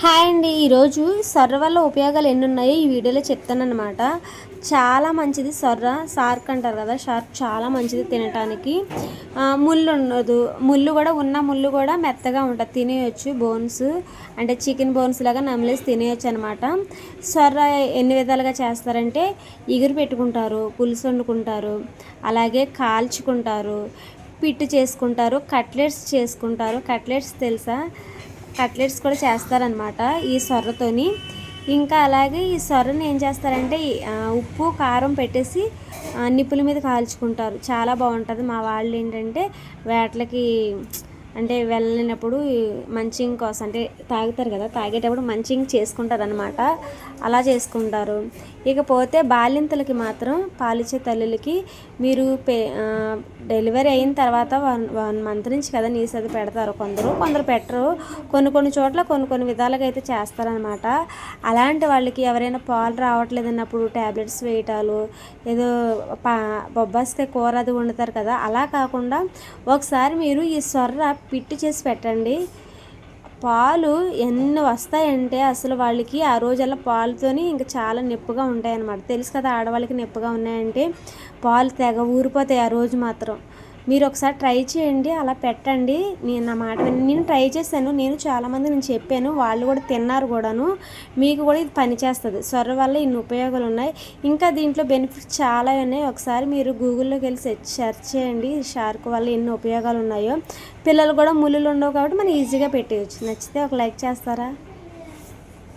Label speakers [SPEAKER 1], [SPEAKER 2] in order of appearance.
[SPEAKER 1] Hi అండి. ఈరోజు సొర్ర వల్ల ఉపయోగాలు ఎన్ని ఉన్నాయో ఈ వీడియోలో చెప్తానమాట చాలా మంచిది సొర్ర షార్క్ అంటారు కదా షార్క్ చాలా మంచిది తినటానికి. ముళ్ళు ఉండదు. ముళ్ళు కూడా ఉన్న ముళ్ళు కూడా మెత్తగా ఉంటుంది తినేయచ్చు బోన్స్ అంటే చికెన్ బోన్స్ లాగా నమిలేసి తినేయచ్చు అనమాట సొర్ర ఎన్ని విధాలుగా చేస్తారంటే ఇగురు పెట్టుకుంటారు పులుసు వండుకుంటారు అలాగే కాల్చుకుంటారు పిట్టు చేసుకుంటారు కట్లెట్స్ చేసుకుంటారు. కట్లెట్స్ తెలుసా? కట్లెట్స్ కూడా చేస్తారనమాట ఈ సొర్రతోని ఇంకా అలాగే ఈ సొర్రని ఏం చేస్తారంటే ఉప్పు కారం పెట్టేసి నిప్పుల మీద కాల్చుకుంటారు. చాలా బాగుంటుంది. మా వాళ్ళు ఏంటంటే వేటలకి అంటే వెళ్ళినప్పుడు మంచింగ్ కోసం అంటే తాగుతారు కదా తాగేటప్పుడు మంచింగ్ చేసుకుంటారు అనమాట అలా చేసుకుంటారు. ఇకపోతే బాలింతలకి మాత్రం పాలిచ్చే తల్లులకి మీరు పే డెలివరీ అయిన తర్వాత వన్ వన్ మంత్ నుంచి కదా నీసు అది పెడతారు. కొందరు కొందరు పెట్టరు. కొన్ని కొన్ని చోట్ల కొన్ని కొన్ని విధాలుగా అయితే చేస్తారనమాట అలాంటి వాళ్ళకి ఎవరైనా పాలు రావట్లేదు అన్నప్పుడు ట్యాబ్లెట్స్ వేయటాలు ఏదో పా కూర అది వండుతారు కదా అలా కాకుండా ఒకసారి మీరు ఈ సొర్ర పిట్టు చేసి పెట్టండి. పాలు ఎన్ని వస్తాయంటే అసలు వాళ్ళకి ఆ రోజల్లా పాలుతోని ఇంకా చాలా నొప్పిగా ఉంటాయన్నమాట. తెలుసు కదా ఆడవాళ్ళకి నొప్పిగా ఉన్నాయంటే పాలు తెగ ఊరిపోతాయి ఆ రోజు మాత్రం. మీరు ఒకసారి ట్రై చేయండి అలా పెట్టండి. నేను నా మాట నేను ట్రై చేశాను. నేను చాలామంది నేను చెప్పాను. వాళ్ళు కూడా తిన్నారు కూడాను. మీకు కూడా ఇది పనిచేస్తుంది. సొర్ర వల్ల ఇన్ని ఉపయోగాలు ఉన్నాయి. ఇంకా దీంట్లో బెనిఫిట్స్ చాలా ఉన్నాయి. ఒకసారి మీరు గూగుల్లోకి వెళ్ళి సెర్చ్ సెర్చ్ చేయండి. షార్క్ వల్ల ఎన్ని ఉపయోగాలు ఉన్నాయో. పిల్లలు కూడా ముళ్ళు ఉండవు కాబట్టి మనం ఈజీగా పెట్టేయచ్చు. నచ్చితే ఒక లైక్ చేస్తారా?